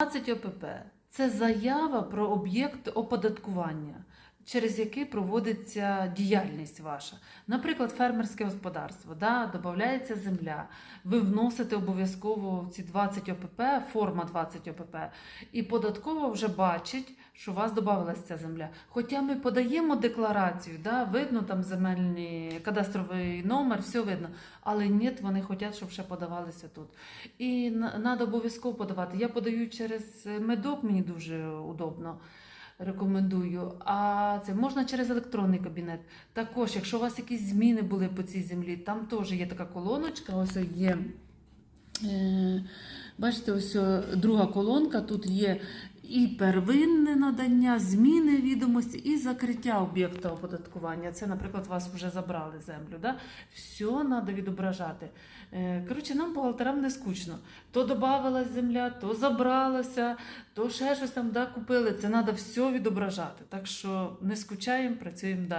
20 ОПП це заява про об'єкт оподаткування, через який проводиться діяльність ваша. Наприклад, фермерське господарство, да, додається земля. Ви вносите обов'язково ці 20 ОПП, форма 20 ОПП, і податково вже бачить, що у вас додавалася ця земля. Хоча ми подаємо декларацію, да, видно там земельний кадастровий номер, все видно. Але ні, вони хочуть, щоб ще подавалися тут. І треба обов'язково подавати. Я подаю через е, медок, мені дуже удобно. Рекомендую. А це можна через електронний кабінет. Також, якщо у вас якісь зміни були по цій землі, там теж є така колоночка. Ось є. Е, бачите, ось друга колонка. Тут є і первинне надання, зміни відомості, і закриття об'єкта оподаткування. Це, наприклад, вас вже забрали землю. Да? Все треба відображати. Е, Коротше, нам бухгалтерам не скучно. То додавалась земля, то забралася, то ще щось там да, купили. Це треба все відображати. Так що не скучаємо, працюємо далі.